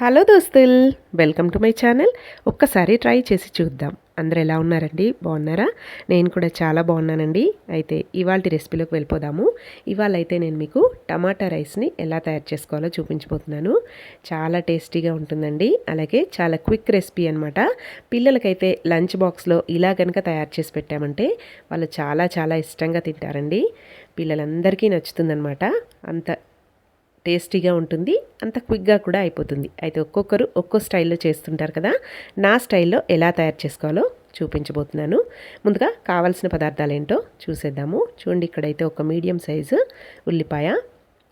Hello దోస్తుల్ welcome to my channel. ఒక్కసారి try చేసి చూద్దాం. అందరు ఎలా ఉన్నారండి? బాగున్నారా? నేను కూడా చాలా బాగున్నానండి. అయితే ఇవాళ రెసిపీలోకి వెళ్ళిపోదాము. ఇవాళ అయితే నేను మీకు టమాటా రైస్ని ఎలా తయారు చేసుకోవాలో చూపించబోతున్నాను. చాలా టేస్టీగా ఉంటుందండి. అలాగే చాలా క్విక్ రెసిపీ అనమాట పిల్లలకైతే లంచ్ బాక్స్లో ఇలా కనుక తయారు చేసి పెట్టామంటే వాళ్ళు చాలా చాలా ఇష్టంగా తింటారండి. పిల్లలందరికీ నచ్చుతుందనమాట అంత టేస్టీగా ఉంటుంది అంత క్విక్గా కూడా అయిపోతుంది. అయితే ఒక్కొక్కరు ఒక్కో స్టైల్లో చేస్తుంటారు కదా నా స్టైల్లో ఎలా తయారు చేసుకోవాలో చూపించబోతున్నాను. ముందుగా కావాల్సిన పదార్థాలు ఏంటో చూసేద్దాము. చూడండి ఇక్కడైతే ఒక మీడియం సైజు ఉల్లిపాయ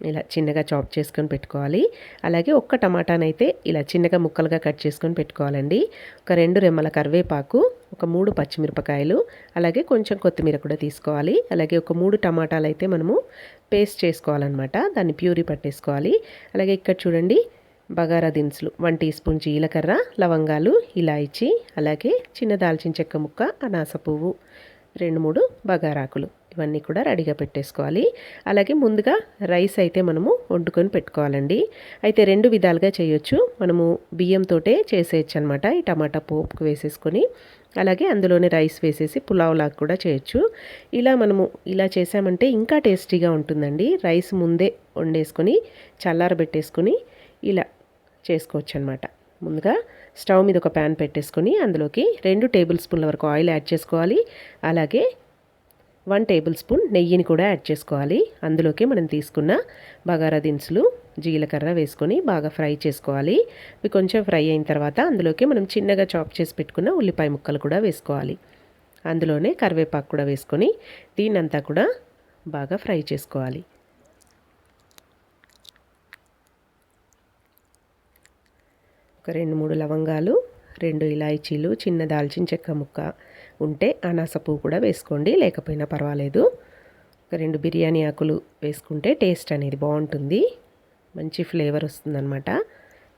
ఇలా చిన్నగా చాప్ చేసుకొని పెట్టుకోవాలి. అలాగే ఒక్క టమాటానైతే ఇలా చిన్నగా ముక్కలుగా కట్ చేసుకొని పెట్టుకోవాలండి. ఒక రెండు రెమ్మల కరివేపాకు ఒక మూడు పచ్చిమిరపకాయలు అలాగే కొంచెం కొత్తిమీర కూడా తీసుకోవాలి. అలాగే ఒక మూడు టమాటాలు అయితే మనము పేస్ట్ చేసుకోవాలన్నమాట. దాన్ని ప్యూరీ పట్టేసుకోవాలి. అలాగే ఇక్కడ చూడండి బగారా దినుసులు వన్ టీ స్పూన్ జీలకర్ర లవంగాలు ఇలాయిచి అలాగే చిన్న దాల్చిన చెక్క ముక్క అనాస పువ్వు రెండు మూడు బగారాకులు. ఇవన్నీ కూడా రెడీగా పెట్టేసుకోవాలి. అలాగే ముందుగా రైస్ అయితే మనము వండుకొని పెట్టుకోవాలండి. అయితే రెండు విధాలుగా చేయొచ్చు. మనము బియ్యంతో చేసేయచ్చు అనమాట ఈ టమాటా పోపుకు వేసేసుకొని అలాగే అందులోనే రైస్ వేసేసి పులావ్ లాగా కూడా చేయొచ్చు. ఇలా మనము ఇలా చేసామంటే ఇంకా టేస్టీగా ఉంటుందండి. రైస్ ముందే వండేసుకొని చల్లారబెట్టేసుకొని ఇలా చేసుకోవచ్చు అనమాట ముందుగా స్టవ్ మీద ఒక ప్యాన్ పెట్టేసుకొని అందులోకి రెండు టేబుల్ స్పూన్ల వరకు ఆయిల్ యాడ్ చేసుకోవాలి. అలాగే వన్ టేబుల్ స్పూన్ నెయ్యిని కూడా యాడ్ చేసుకోవాలి. అందులోకి మనం తీసుకున్న బగారా దినుసులు జీలకర్ర వేసుకొని బాగా ఫ్రై చేసుకోవాలి. ఇవి కొంచెం ఫ్రై అయిన తర్వాత అందులోకి మనం చిన్నగా చాప్ చేసి పెట్టుకున్న ఉల్లిపాయ ముక్కలు కూడా వేసుకోవాలి. అందులోనే కరివేపాకు కూడా వేసుకొని దీన్నంతా కూడా బాగా ఫ్రై చేసుకోవాలి. ఒక రెండు మూడు లవంగాలు రెండు ఇలాయచీలు చిన్న దాల్చిన చెక్క ముక్క ఉంటే అనాస పువ్వు కూడా వేసుకోండి లేకపోయినా పర్వాలేదు. ఒక రెండు బిర్యానీ ఆకులు వేసుకుంటే టేస్ట్ అనేది బాగుంటుంది. మంచి ఫ్లేవర్ వస్తుందన్నమాట.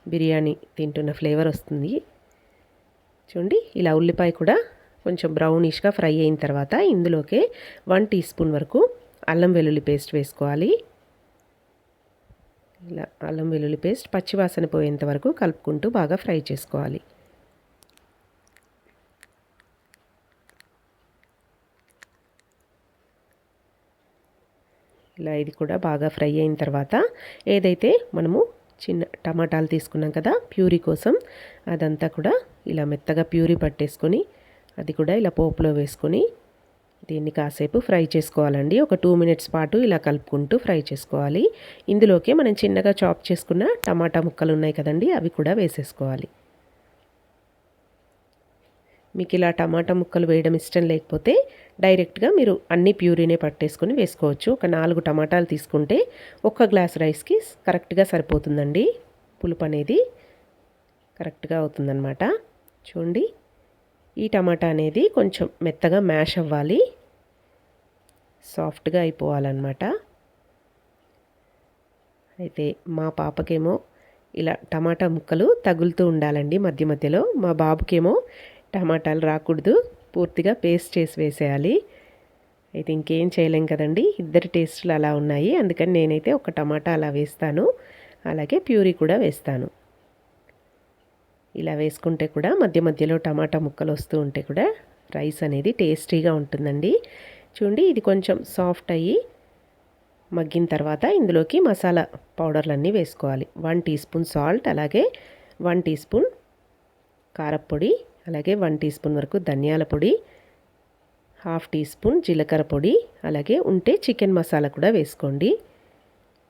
బిర్యానీ తింటున్న ఫ్లేవర్ వస్తుంది. చూడండి ఇలా ఉల్లిపాయ కూడా కొంచెం బ్రౌనిష్గా ఫ్రై అయిన తర్వాత ఇందులోకే వన్ టీ స్పూన్ వరకు అల్లం వెల్లుల్లి పేస్ట్ వేసుకోవాలి. ఇలా అల్లం వెల్లుల్లి పేస్ట్ పచ్చివాసన పోయేంత వరకు కలుపుకుంటూ బాగా ఫ్రై చేసుకోవాలి. ఇలా ఇది కూడా బాగా ఫ్రై అయిన తర్వాత ఏదైతే మనము చిన్న టమాటాలు తీసుకున్నాం కదా ప్యూరీ కోసం అదంతా కూడా ఇలా మెత్తగా ప్యూరీ పట్టేసుకొని అది కూడా ఇలా పోపులో వేసుకొని దీన్ని కాసేపు ఫ్రై చేసుకోవాలండి. ఒక టూ మినిట్స్ పాటు ఇలా కలుపుకుంటూ ఫ్రై చేసుకోవాలి. ఇందులోకి మనం చిన్నగా చాప్ చేసుకున్న టమాటా ముక్కలు ఉన్నాయి కదండి అవి కూడా వేసేసుకోవాలి. మీకు ఇలా టమాటా ముక్కలు వేయడం ఇష్టం లేకపోతే డైరెక్ట్గా మీరు అన్ని ప్యూరీనే పట్టేసుకొని వేసుకోవచ్చు. ఒక నాలుగు టమాటాలు తీసుకుంటే ఒక్క గ్లాస్ రైస్కి కరెక్ట్గా సరిపోతుందండి. పులుపు అనేది కరెక్ట్గా అవుతుందన్నమాట. చూడండి. ఈ టమాటా అనేది కొంచెం మెత్తగా మ్యాష్ అవ్వాలి. సాఫ్ట్గా అయిపోవాలన్నమాట. అయితే మా పాపకేమో ఇలా టమాటా ముక్కలు తగులుతూ ఉండాలండి మధ్య మధ్యలో. మా బాబుకేమో టమాటాలు రాకూడదు. పూర్తిగా పేస్ట్ చేసి వేసేయాలి. అయితే ఇంకేం చేయలేం కదండి. ఇద్దరి టేస్టులు అలా ఉన్నాయి. అందుకని నేనైతే ఒక టమాటా అలా వేస్తాను. అలాగే ప్యూరీ కూడా వేస్తాను. ఇలా వేసుకుంటే కూడా మధ్య మధ్యలో టమాటా ముక్కలు వస్తూ ఉంటే కూడా రైస్ అనేది టేస్టీగా ఉంటుందండి. చూడండి ఇది కొంచెం సాఫ్ట్ అయ్యి మగ్గిన తర్వాత ఇందులోకి మసాలా పౌడర్లన్నీ వేసుకోవాలి. వన్ టీ స్పూన్ సాల్ట్ అలాగే వన్ టీ స్పూన్ కారప్పొడి అలాగే వన్ టీ స్పూన్ వరకు ధనియాల పొడి హాఫ్ టీ స్పూన్ జీలకర్ర పొడి అలాగే ఉంటే చికెన్ మసాలా కూడా వేసుకోండి.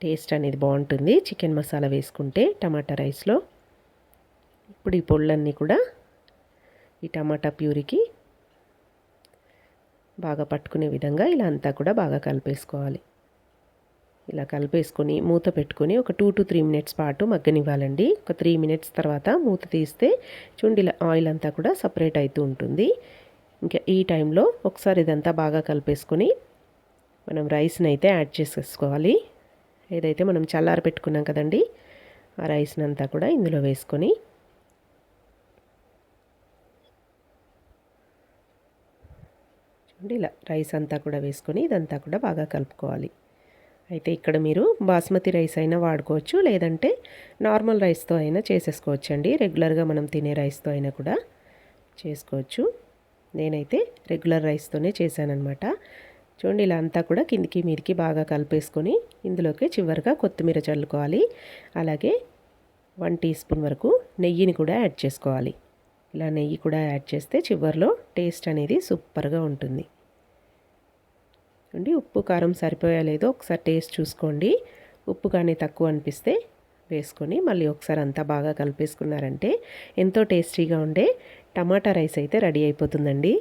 టేస్ట్ అనేది బాగుంటుంది. చికెన్ మసాలా వేసుకుంటే టమాటా రైస్లో ఇప్పుడు ఈ పొళ్ళన్నీ కూడా ఈ టమాటా ప్యూరికి బాగా పట్టుకునే విధంగా ఇలా అంతా కూడా బాగా కలిపేసుకోవాలి. ఇలా కలిపేసుకొని మూత పెట్టుకొని ఒక టూ టు త్రీ మినిట్స్ పాటు మగ్గనివ్వాలండి. ఒక త్రీ మినిట్స్ తర్వాత మూత తీస్తే చూడండి ఇలా ఆయిల్ అంతా కూడా సపరేట్ అవుతూ ఉంటుంది. ఇంకా ఈ టైంలో ఒకసారి ఇదంతా బాగా కలిపేసుకొని మనం రైస్ని అయితే యాడ్ చేసేసుకోవాలి ఏదైతే మనం చల్లార పెట్టుకున్నాం కదండి ఆ రైస్ని అంతా కూడా ఇందులో వేసుకొని చూడండి ఇలా రైస్ అంతా కూడా వేసుకొని ఇదంతా కూడా బాగా కలుపుకోవాలి. అయితే ఇక్కడ మీరు బాస్మతి రైస్ అయినా వాడుకోవచ్చు లేదంటే నార్మల్ రైస్తో అయినా చేసేసుకోవచ్చు అండి రెగ్యులర్గా మనం తినే రైస్తో అయినా కూడా చేసుకోవచ్చు. నేనైతే రెగ్యులర్ రైస్తోనే చేశానమాట చూడండి ఇలా అంతా కూడా కిందికి మీదికి బాగా కలిపేసుకొని ఇందులోకి చివరిగా కొత్తిమీర చల్లుకోవాలి. అలాగే వన్ టీ స్పూన్ వరకు నెయ్యిని కూడా యాడ్ చేసుకోవాలి. ఇలా నెయ్యి కూడా యాడ్ చేస్తే చివరిలో టేస్ట్ అనేది సూపర్గా ఉంటుంది. అండి ఉప్పు కారం సరిపోయా లేదో ఒకసారి టేస్ట్ చూసుకోండి. ఉప్పు కానీ తక్కువ అనిపిస్తే వేసుకొని మళ్ళీ ఒకసారి అంతా బాగా కలిపేసుకున్నారంటే ఎంతో టేస్టీగా ఉండే టమాటా రైస్ అయితే రెడీ అయిపోతుందండి.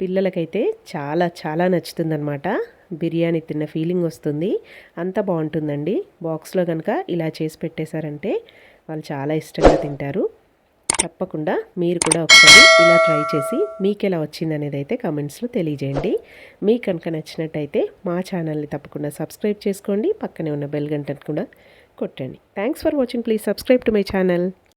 పిల్లలకైతే చాలా చాలా నచ్చుతుందనమాట బిర్యానీ తిన్న ఫీలింగ్ వస్తుంది. అంత బాగుంటుందండి. బాక్స్లో కనుక ఇలా చేసి పెట్టేశారంటే వాళ్ళు చాలా ఇష్టంగా తింటారు. తప్పకుండా మీరు కూడా ఒకసారి ఇలా ట్రై చేసి మీకు ఎలా వచ్చిందనేది అయితే కమెంట్స్లో తెలియజేయండి. మీకు కనుక నచ్చినట్టయితే మా ఛానల్ని తప్పకుండా సబ్స్క్రైబ్ చేసుకోండి. పక్కనే ఉన్న బెల్ గంటను కూడా కొట్టండి. Thanks for watching. Please subscribe to my channel.